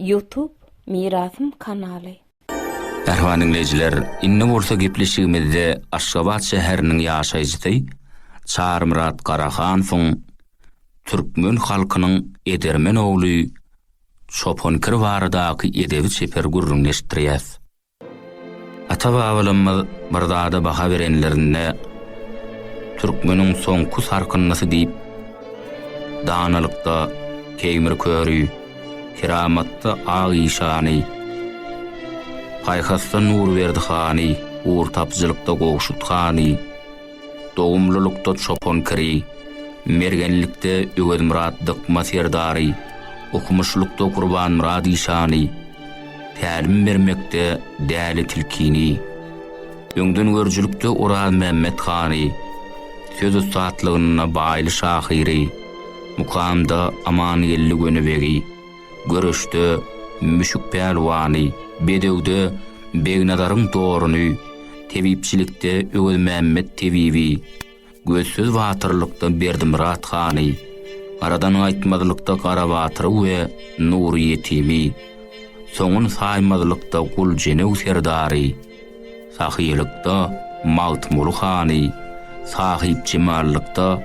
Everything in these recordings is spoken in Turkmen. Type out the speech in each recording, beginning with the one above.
YouTube Mirasım kanaly. Erhan dinleyijiler, inni bolsa gepleşigimizde Aşgabat şäheriniň ýaşaýjy Çar Murat Garahansoň türkmen halkynyň edermen ogly Şoponkir baradaky edebi çeper gurrunleşdirýär. Ata babalarymyz birdada baha berenlerinde türkmeniň soňky sarkynmasy diýip danalykda keýmir körüýär. keramatda ağ işani. Payhasda nur verdi hani, uğur tapcılıkta goşut hani. Doğumlulukta çopon kiri, mergenlikte ügöd murat dıkma serdari, okumuşlukta kurban murat işani. Təlim vermekte dəli tilkini. Öngdün görcülükte Ural Mehmet Khani, söz ustatlığına baylı şahiri, mukamda aman yelli gönü veri. görüşde müşük pelwani, bedewde begnadaryň doğruny, tebipçilikde Ögül Mehmet Tebibi, gözsüz watyrlykda Berdim Rathani, aradan aýtmazlykda Gara Batyr we Nur Yetimi, soňun saýmazlykda Gul Jenew Serdary, sahyýlykda Malt Mulhani, sahip cimarlykda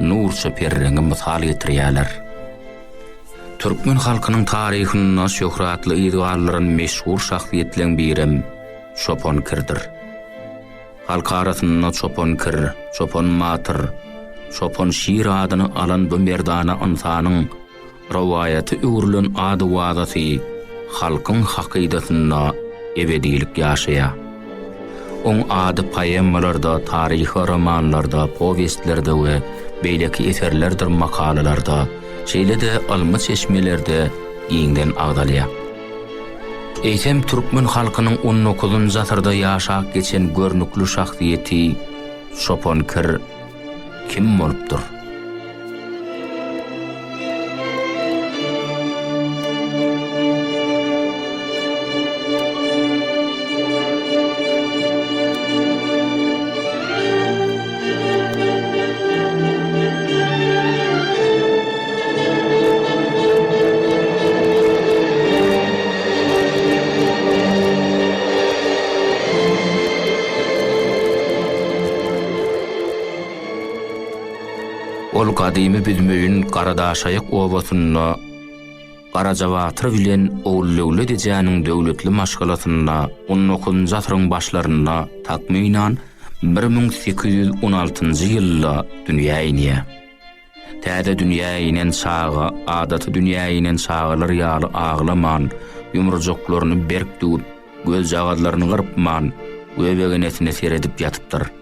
Nur şeperrengi misal getirýärler. Türkmen halkynyň taryhyna şöhratly ýygarlaryň meşhur şahsiýetleň birim Çopon kirdir. Halk arasynda Çopon kir, Çopon matyr, Çopon şiir adyny alan bu merdana insanyň rawayaty öwrülen ady wadaty halkyň hakydatynda ebedilik ýaşaýar. On ady poemalarda, taryhy romanlarda, powestlerde we beýleki eserlerdir makalalarda Şeýle-de alma çeşmelerde iňden agdalýar. Eýtem türkmen halkynyň 19-njy ýasyrda ýaşap geçen görnüklü şahsyýeti Şoponkir kim bolupdyr? Gadimi büzmöýün Garadaşaýyk obasyna Garajawatyr bilen oğullöwle deýäniň döwletli maşgalatyna 19-njy ýylyň başlaryna takminan 1816-njy ýylda dünýä ýene. Täze dünýä inen çağa, adaty dünýä inen çağalar ýaly aglaman, ýumrujaklaryny berk döwüp, göz jagadlaryny gyrpman, öýbegenetine seredip ýatypdyr.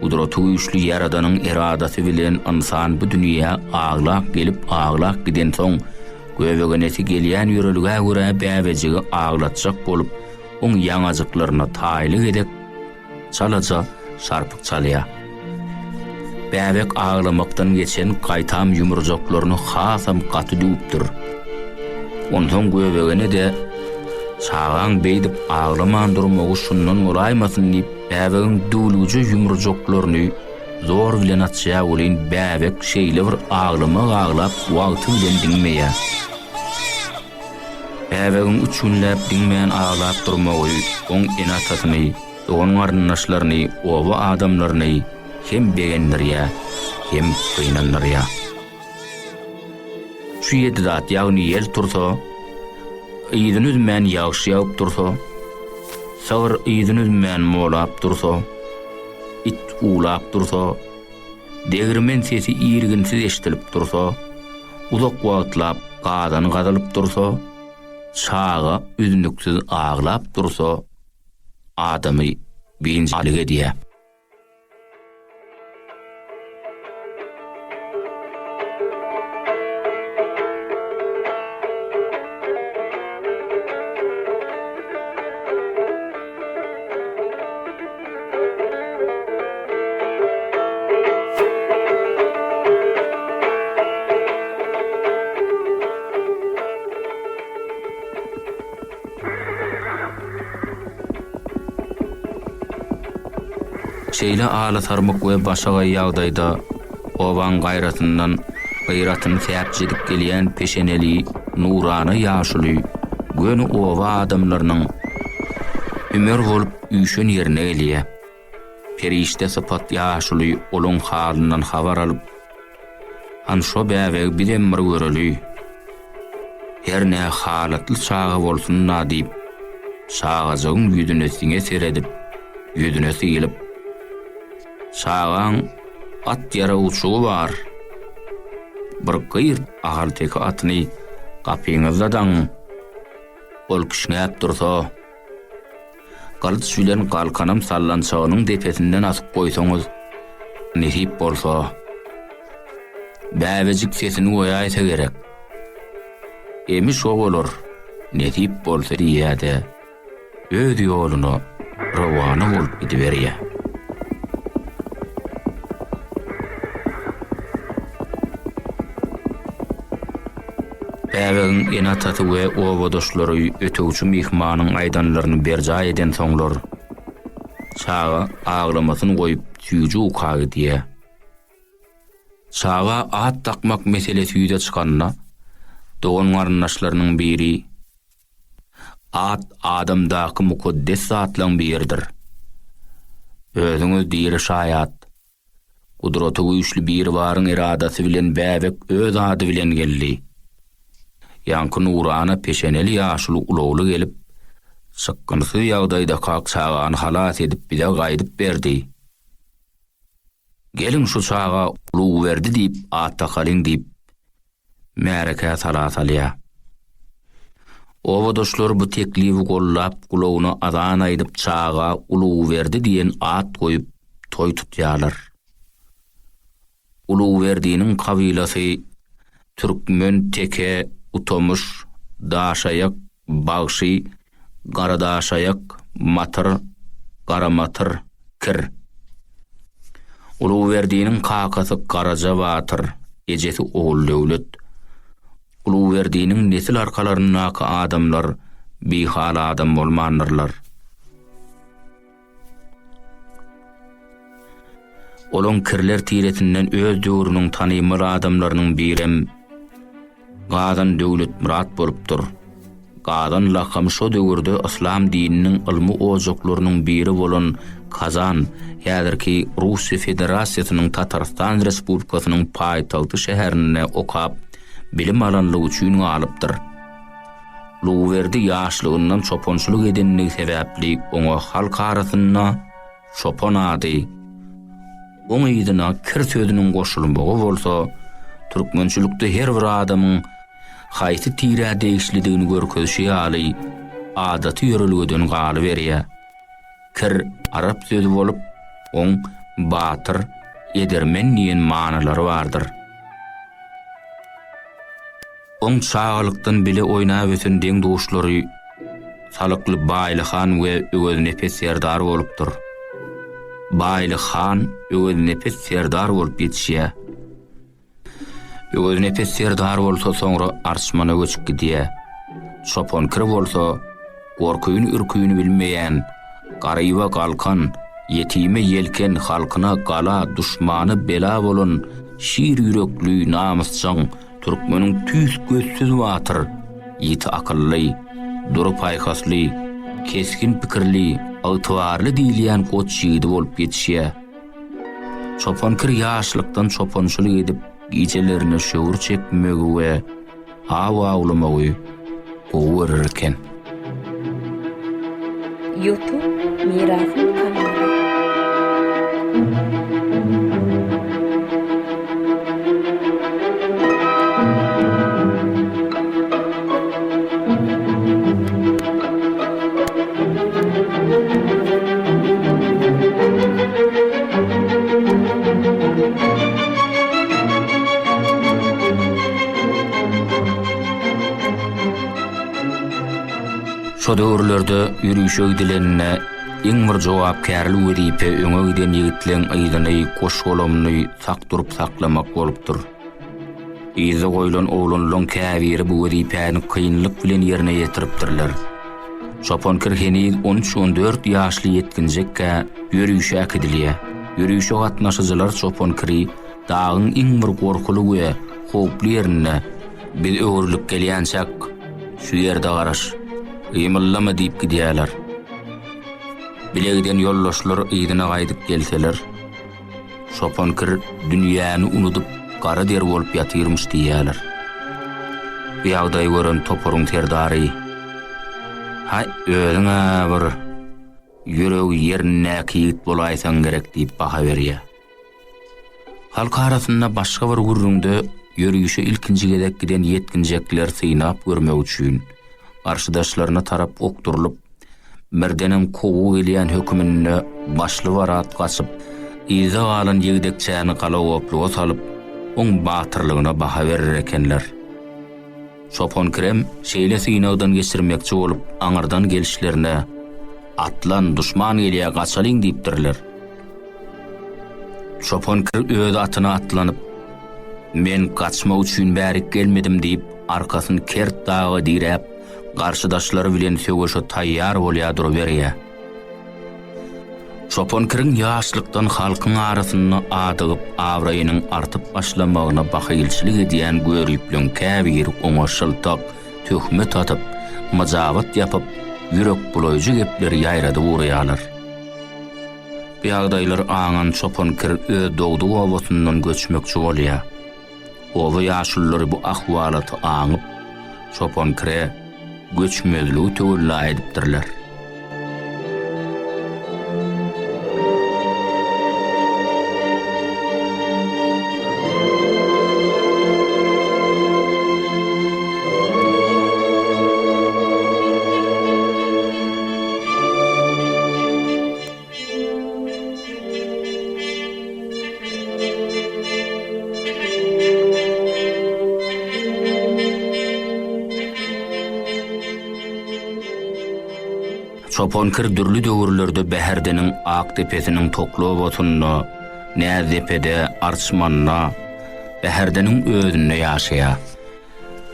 Udrotu üçlü yaradanyň iradasy bilen insan bu dünýä aglak gelip aglak giden soň göbegenesi gelýän ýörelge görä bäwejigi aglatjak bolup oň ýaňajyklaryna taýlyk edip çalaja şarpyk çalýar. Bäwek aglamakdan geçen gaýtam ýumurjaklaryny hasam gaty düpdir. Ondan göbegene de çağan beýdip aglaman durmagy şundan muraýmasyn diýip Äwegin duluju yumrujoklaryny zor bilen atşa bolan bäwek şeýle bir aglyma aglap wagty bilen diňmeýä. Äwegin uçunlap günläp diňmeýän aglap durmagy, oň enatatyny, oň garnaşlaryny, owa adamlaryny hem begendirýä, hem kynanlarýa. Şu ýetdat ýagny ýel tursa, ýedin üzmän ýagşy ýagyp tursa, Sağır ýüzün üzmän molap dursa, it ulap dursa, degirmen sesi ýirginsiz eşdilip dursa, uzak wagtlap gadan gazalyp dursa, çağa üzünüksiz ağlap dursa, adamy birinci diýär. Şeýle ala tarmak we başaga ýagdaýda oban gaýratyndan gaýratyny täpçilik gelýän peşeneli nurana ýaşuly gönü owa adamlarynyň ömür bolup üýşün ýerine gelýär. Perişte sapat ýaşuly olun halından habar alyp anşo bäwe bir emir göreli. Her ne halatly çağa bolsun na diýip, çağazyň ýüdünesiňe seredip, ýüdünesi gelip Sağan at yara uçuğu var. Bir qıyır ağalteki atını qapyňyzda daň. Ol kişnäp dursa, galyt süýlerin galkanam sallançagynyň depesinden asyp goýsaňyz, nehip bolsa, bäwejik sesini goýa aýsa gerek. Emi şo bolar, nehip bolsa diýýärdi. Öz ýolunu rawany bolup gidiberýär. Äwegin ena taty we owadoşlary ötewçi mihmanyň aýdanlaryny berja eden soňlar çağa aglamasyny goýup tüýüji ukagy diýe. Çağa at takmak meselesi ýüze çykanda dogan garnaşlarynyň biri at adamdaky mukaddes zatlaryň biridir. Özüňiz diýeri şaýat Kudratu güýçli bir barın iradasy bilen bäbek öz ady bilen geldi. yankı nurana peşeneli yaşlı ulovlu gelip, sıkkınsız yağdayda kalk sağanı halat edip bile gaydıp berdi. Gelin şu sağa ulu verdi deyip, atta kalin deyip, mereke salat aliya. Ova dostlar bu teklivi gollap, kulağını adan aydıp sağa ulu verdi diyen at koyup, toy tutyalar. Ulu verdiğinin kavilası, Türkmen teke, утомуш даашаяк бағши, кара даашаяк матыр кара матыр кир улуубердиинин каакасы каража баатыр эжеси оул дөөлөт улуубердиинин несил аркаларындагы адамдар бийхаал адам болмандырлар олоң кірлер тиретинен өз дүүрүнүн тааныймыл адамдарынын бирем gadan döwlet murat bolupdyr. Gadan laqam şo döwürde İslam dininiň ilmi ojoklarynyň biri bolan Kazan, ýa-da Russiýa Federasiýasynyň Tatarstan Respublikasynyň paýtagty şäherine okap bilim alanlygy üçin alypdyr. Luwerdi ýaşlygyndan çoponçuluk edenligi sebäpli oňa halk arasynda çopon ady. Oňa ýedine kir sözüniň goşulmagy bolsa, türkmençilikde her bir adamyň haýsy tira değişlidigini görkezşi ýaly adaty ýörülgeden galy berýär. Kir arap sözü bolup, oň batyr, edermen diýen manalary bardyr. Oň çağalykdan bile oýnap ötün deň duşlary salykly baylyhan we öwüz nefes serdar bolupdyr. Baylyhan öwüz nefes serdar bolup ýetişýär. Ýöz nefes serdar bolsa soňra arşmana göçüp gidýär. Şopon kir bolsa, gorkuýun ürküýünü bilmeýän, garyba galkan, yetime yelken halkyna gala duşmany bela bolan şir ýürekli namusçan türkmeniň tüýs gözsüz watyr, ýiti akylly, durup aýhasly, keskin pikirli, awtwarly diýilýän goç ýigidi bolup ýetişýär. Şopon kir ýaşlykdan çoponçulyk edip giçelerine şöwür çekmegi we awa ulamagy gowurarken. YouTube mirasın Şodöwürlerde ýürüşegdilenine iň bir jogapkärli weripe öňe giden ýigitleň ýdyny goş golamny sakdurup saklamak bolupdyr. Ýyzy goýulan oglunlaň käwiri bu weripäni kynlyk bilen ýerine ýetiripdirler. Şopon kirheni 13-14 ýaşly ýetginjekkä ýürüýşe akidilýär. Ýürüýşe gatnaşyjylar Şopon kiri dağın iň bir gorkuly we ýerine bir şu ýerde garaş. Ýymyllama diýip gidýärler. Bilegden ýollaşlar ýygyna gaýdyp gelseler, Sopankir dünýäni unudyp gara der bolup ýatyrmyş diýärler. Bu ýagdaý gören topuruň terdary. Hay, öňe bir ýüregi ýerine kiýit bolaýsaň gerek diýip baha berýär. Halk arasında başga bir gurrunda yürüyüşe ilkinci gedek giden yetkinjekler synap görmek üçin arşydaşlaryna tarap okturulup merdenem kowu gelýän hökümine başly warat gaçyp iza alan ýegdekçäni galawaplyga salyp oň batyrlygyna baha berer ekenler. Sopon krem şeýle syynagdan geçirmekçi bolup aňardan gelişlerine atlan düşman gelýär gaçalyň diýipdirler. Sopon kir öz atyna atlanyp Men kaçma üçin bärik gelmedim diýip arkasyn kert dağı diýräp Garşydaşlary bilen söwüşe tayyar bolýadyr duruberýär. Şopon kirin ýaşlykdan halkyň arasyny adygyp awraýynyň artyp başlamagyna bahylçylyk edýän görüplen käbir oňaşyltak töhmet atyp, mazawat ýapyp, ýürek buloýjy gepleri ýaýrady urýanlar. Bu ýagdaýlar aňan şopon kir ö dogdu owatundan göçmekçi bolýar. Owa ýaşullar bu ahwalaty aňyp şopon kire göçmezlüğü töwellä edipdirler. Soponkir dürlü döwürlerde bäherdeniň ak tepesiniň toklu botunna, nä depede arçmanna, bäherdeniň özünde ýaşaýar.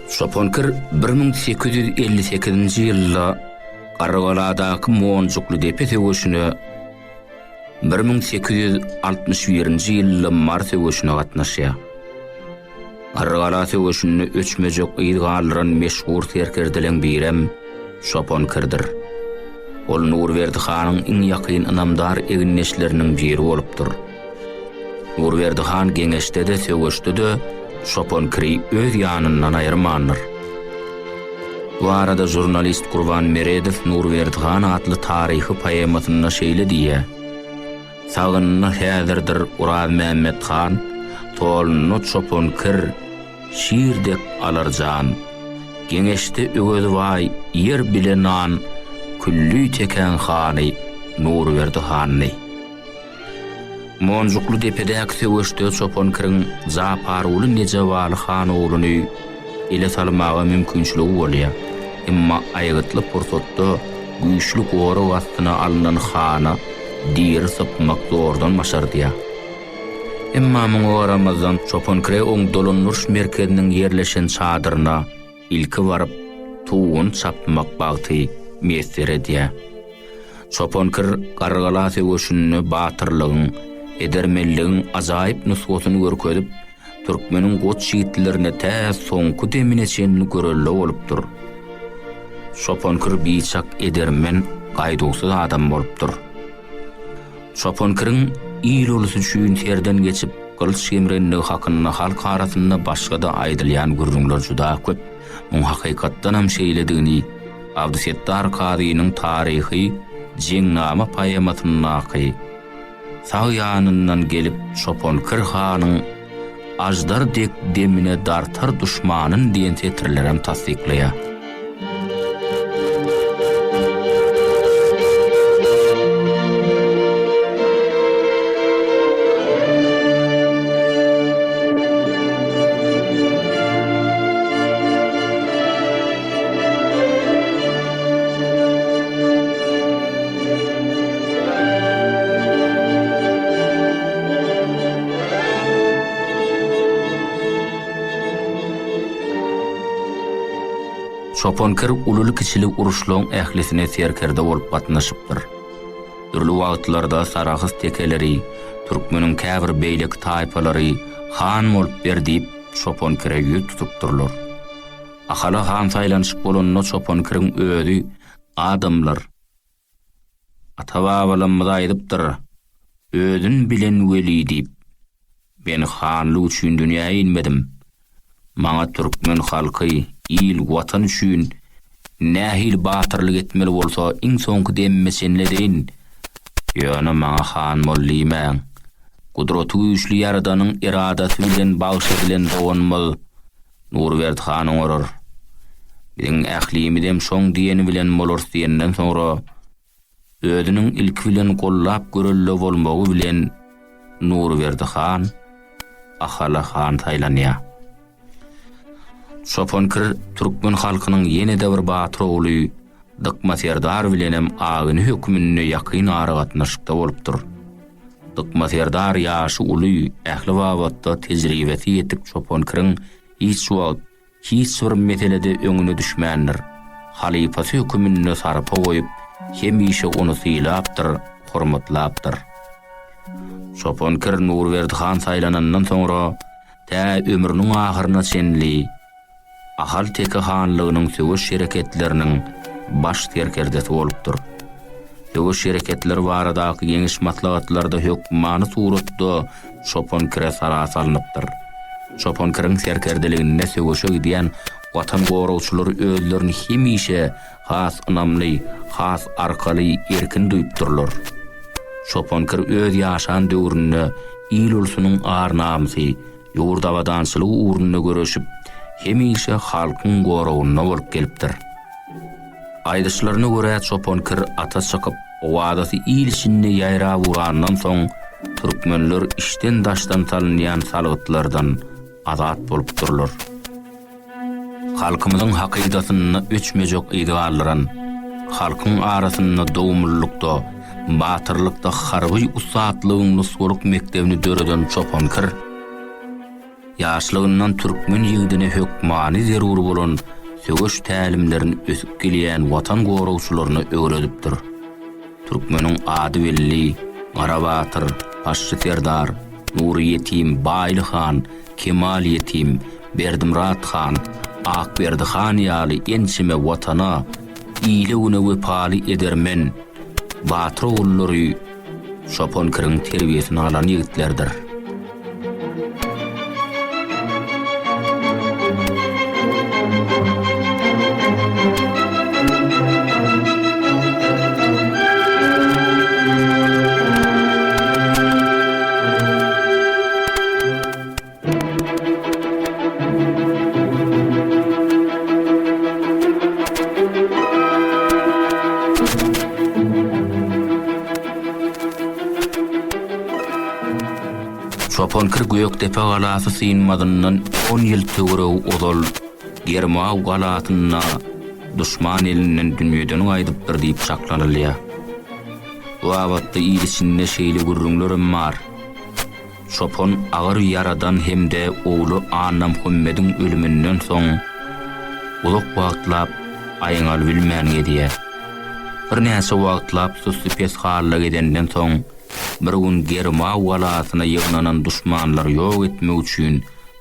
Soponkir 1858-nji ýylda Gargaladaky Monjuklu depesi göçüne 1861-nji ýylda mart göçüne gatnaşýar. Gargala göçüne öçmejek ýylgalyran meşhur terkerdilen birem Soponkirdir. Anamdar eginneşleriniň biri bolupdyr. Nurverdi Han geňeşde de söwüşdi de şopon kiri öz ýanyndan aýyrmandyr. Bu arada jurnalist Kurban Meredev Nurverdi Han atly taryhy poemasyna şeýle diýär. Sagynny häzirdir Urad Mehmet Han, tolunu şopon kir, şiirdek alarjan. Geňeşde ögöz vay, yer bilen an, küllü teken hany nur berdi hany. Monjuklu aktyw töweşde çopon kirin zaparuly nejewaly han oğlunu ile salmağa mümkinçiligi bolýar. Emma aýgatly pursatda güýçli gory wastyna alynan hana diýer sapmak zordan maşardýar. Emma muňa Ramazan çopon kire oň dolunmuş merkeziniň ýerleşen çadyrna ilki barıp tuğun çapmak bagty mesir edýär. Çoponkir gargala sevişini batırlığın, edermelliğin azayip nusgatını görkezip, Türkmenin got şiitlerine tä soňky demine çenli görelle bolupdyr. Çoponkir biçak edermen gaýdusy adam bolupdyr. Çoponkir'in iýil olsy şüýün terden geçip gylç kemrenli hakynna halk arasynda başga da aýdylýan gürrüňler juda köp. Muň hakykatdan hem şeýledigini Abdüsettar Kadi'nin tarihi Cengama payamatının naqi. Sağ yanından gelip Şopon Kırhan'ın ajdar dek demine dartar düşmanın diyen tetirlerem tasdiklaya. Şoponkir ululu kiçili uruşluğun ählisine serkerde bolup gatnaşypdyr. Dürlü wagtlarda Saraxys tekeleri, türkmenin käbir beýlek taýpalary han bolup berdip Şoponkire ýüz tutupdyrlar. Ahala han saýlanşyp bolanna Şoponkirin ödü adamlar. Atawa balamyda aýdypdyr. Ödün bilen veli deyip, ben hanlı üçün dünyaya inmedim. Maňa türkmen halky il watan üçin nähil batyrlyk etmeli bolsa iň soňky demmesenlerin ýöne maňa han mollimäň Kudratu güýçli ýaradanyň iradatı bilen bagşy bilen dowanmal Nurwert berd han orar. Bilen ählimi dem şoň diýeni bilen bolar diýenden soňra ödünün ilk bilen gollap görülle bolmagy bilen Nurwert Khan han ahala han taýlanýar. Soponkir Türkmen halkynyň ýene de bir batyr ogly Dykma Serdar bilenem agyny hökmünde ýakyn aragatnaşykda bolupdyr. Dykma Serdar ýaşy uly ähli wagtda tejribeti ýetip Soponkiriň hiç wagt hiç bir meselede öňüne düşmändir. Halifa hökmünde sarpa goýup hemişe onu syýlapdyr, hormatlapdyr. Soponkir Nurberdi han saýlanandan soňra tä ömrüniň ahyryna senli ahal teki hanlygynyň söwüş şereketleriniň baş terkerdesi bolupdyr. Söwüş şereketleri baradaky ýeňiş maslahatlarda hökmany suratda şopon kire sara salnypdyr. Şopon kiriň serkerdeliginde söwüşe gidýän watan gorowçular özlerini hemişe has ynamly, has arkaly erkin duýupdyrlar. Şopon kir öz ýaşan döwründe il ulsunyň arnamsy, ýurda wadançylyk uğrunda görüşip hemişe halkın gorowuna bolup gelipdir. Aýdyşlaryna görä çopon kir ata çykyp owadaty iýilşinni ýaýra wurandan soň türkmenler işden daşdan talynýan salawatlardan azat bolup durlar. Halkymyzyň hakydatyny öçmejek ideallaran, halkyň arasyny dowumlukda batyrlykda harby ustaatlygyň nusguruk mektebini döreden çopon kir Yaşlığından Türkmen ýigdine hökmany zerur bolan sögüş tälimlerini ösüp gelýän watan goragçylaryny öwredipdir. Türkmeniň ady belli, Garabatyr, Paşçy Serdar, Nuri Yetim, Bayly Han, Kemal Yetim, Berdimrat Han, Akberdi Han ýaly ençime watana iýle güne wepaly edermen, batyr oglulary şopon kiriň terbiýesini alan ýigitlerdir. Ýurpa galasy synmadyndan 10 ýyl töwrew ozal Germaw galatyna duşman elinden dünýeden gaýdyp bir diýip şaklanylýa. Wabatda ýilişinde şeýle gurrunlarim bar. Şopon agyr yaradan hemde oğlu Anna Muhammedin ölümünden soň uluk wagtlap aýyngal bilmän gediýär. Bir näçe wagtlap susdy pes halına gedenden soň bir gün Germa walasyna ýygnanan duşmanlar ýok etmek üçin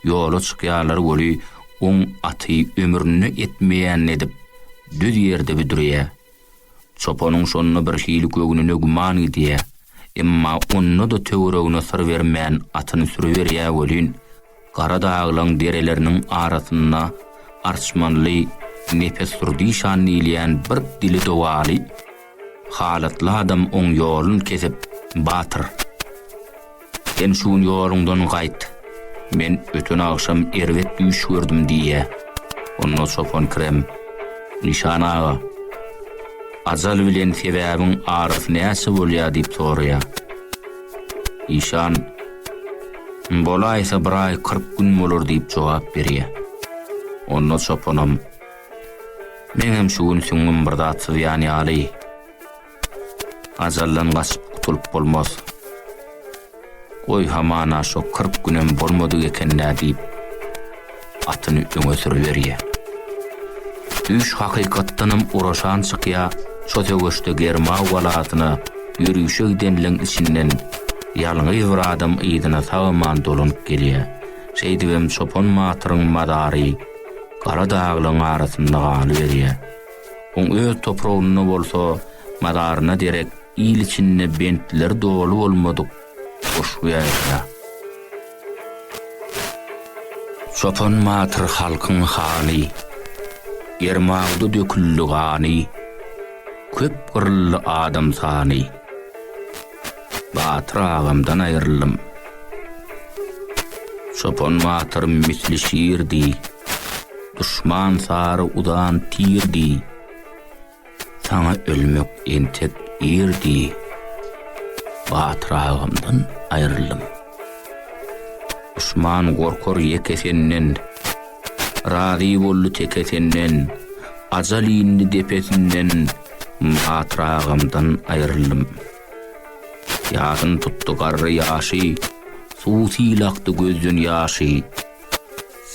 ýola çykýarlar boli oň um aty ömrünü etmeýän edip düz ýerde büdürýär. Çopanın sonuna bir hili gögünü guman gidiye. Emma onu da töwregine sır bermän atyny sürüverýär bolun. Gara dağlan derelerinin arasyna arçmanly nefes surdy şanlı bir dili dowaly. Halatly adam oň ýolun kesip Батыр. Сен шуын йолыңдан қайт. Мен өтін ақшам ервет үй шөрдім дие. Онна сопон кірем. Нишан аға. Azal bilen sebäbiň arif näsi bolýa diýip sorýa. Işan Bolaysa bir ay 40 gün olur deyip cevap beriye. Onunla çopunam. Menem şu gün süngüm bir datsız yani ali. Azallan bulup bolmaz. Oy hamana şo 40 günem bolmadı eken diýip atyny öňe sürberýär. Üç hakykatdanam uraşan çykýa, Sotögöşde Germa walatyna ýürüýüşe gidenliň içinden ýalňy bir adam ýydyna sawman dolun gelýär. Şeýdibem sopon matyryň madary Gara dağlyň arasynda galy berýär. Oň öz toprağyny bolsa madaryna derek il içinde bentler dolu bolmadyk. Hoş ýa. Çopan matr halkın hany. Germagdy döküldü gany. Köp gırlı adam sany. Batır ağamdan ayrılım. Çopan matr misli şiirdi. Düşman sarı udan tirdi. Sana ölmek entek ердей батырағымдан айырылдым ұшман қорқор екесеннен ради болду текесеннен ажал ийинди депесинен батырағымдан айырылдым яғын тұтты қарры яши суу сыйлақты көздөн яши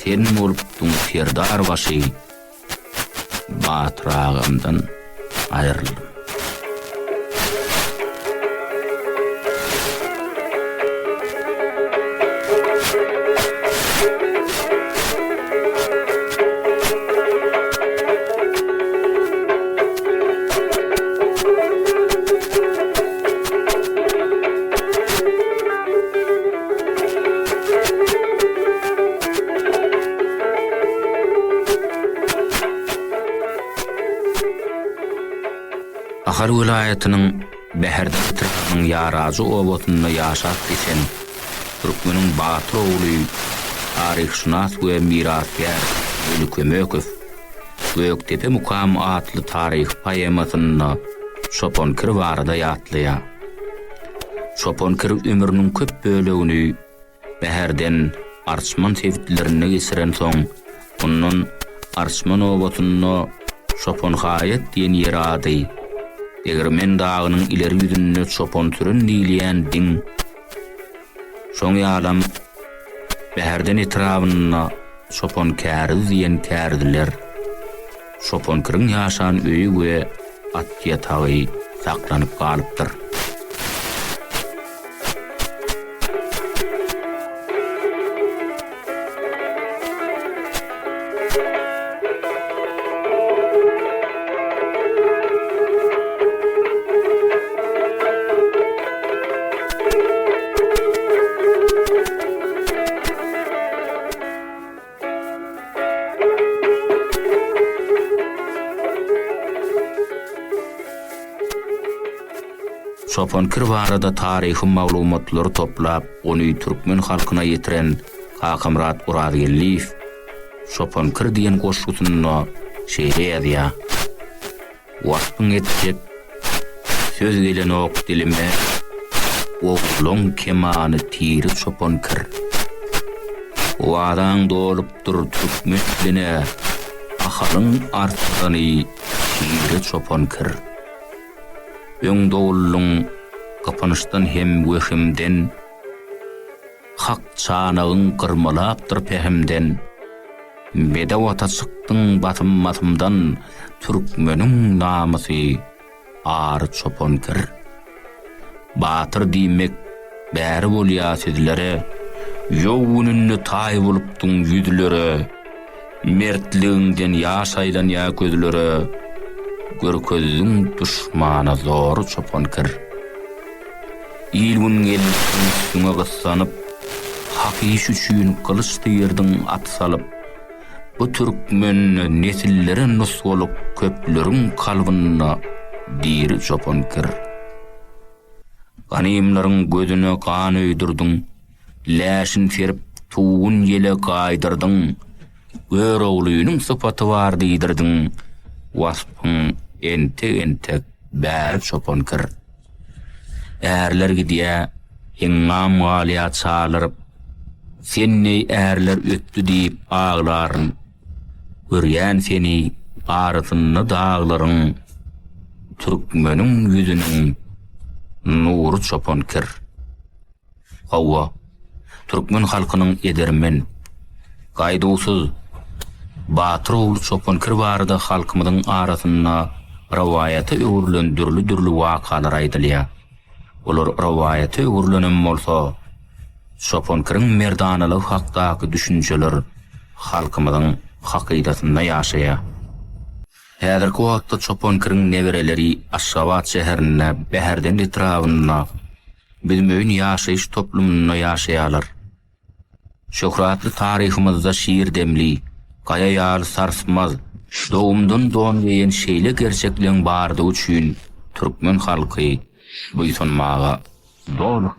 сен болуптуң сердар баши батырағымдан айырылдым Gahar vilayetinin Beherdak tırağının yarazı obotunda yaşat geçen Türkmenin batır oğlu tarihşunas ve Mirasker Ölü Kömököv Göktepe mukam atlı tarih payematında Şoponkir varada yatlaya. Şoponkir ömrünün köp bölüğünü Beherden arçman tevdlerine gesiren soň bunun arçman obotunno diyen diýen adı Egermen dağının ileri yüzünü çopon türün diýilýän diň. Şoň ýalam bäherden etrafyna çopon kärdi diýen kärdiler. Çopon kyrın ýaşan öýü we at ýatagy saklanyp galypdyr. Sopon Kirvarada tarihi maglumatlary toplap, ony türkmen halkyna ýetiren Hakamrat Uradgelliýew Sopon Kir diýen goşgutyny şeýle ýazýa. Wagtyň etjek söz gelen ok dilime Oglong kemany tiri Sopon Kir. O adam dolup dur ahalyň Sopon Kir кыпынычтан хем өхімден хак чаанагың кырмалаптыр тұр пехімден беде батым матымдан түркмөнүң намысы ары чопон кір. Батыр деймек бәрі болия сезілері жол тай болыптың жүзілері мертлігіңден яшайдан я көзілері көркөздің душманы зор чопон кір ел мінген үстіңе қыстанып хакиш үшін қылыш ердің ат салып бұ түрікмен несіллері нұс болып көплерің қалбынына дейір жопон кір. Ғанимларың көзіні қан өйдірдің ләшін теріп туын елі қайдырдың өр оғлүйінің сыпаты бар дейдірдің васпың ентек ентек бәрі шопон кір. ärler gidiye, hingam galiya çalyryp senni ärler öttü diýip ağlaryn görýän seni arasynny dağlaryň, türkmeniň ýüzüniň nuru çopan kir. Hawa, türkmen halkynyň edermen, gaýdusuz, batır oğlu çopan kir barada halkymyň arasynna ravayata öwrülendürli dürlü wakalar aýdylýar. Olar rivayeti urlanym bolsa, Soponkiriň merdanlygy hakdaky düşünjeler halkymyzyň hakydatynda ýaşaýa. Häzirki wagtda Soponkiriň nebereleri Aşgabat şäherine bäherden etrawynda bilmegin ýaşaýyş toplumynda ýaşaýarlar. Şöhratly taryhymyzda şiir demli, gaya ýaly sarsmaz, doğumdan don diýen şeýle gerçekliň bardygy üçin Türkmen halky Wilson Maga. Doğru.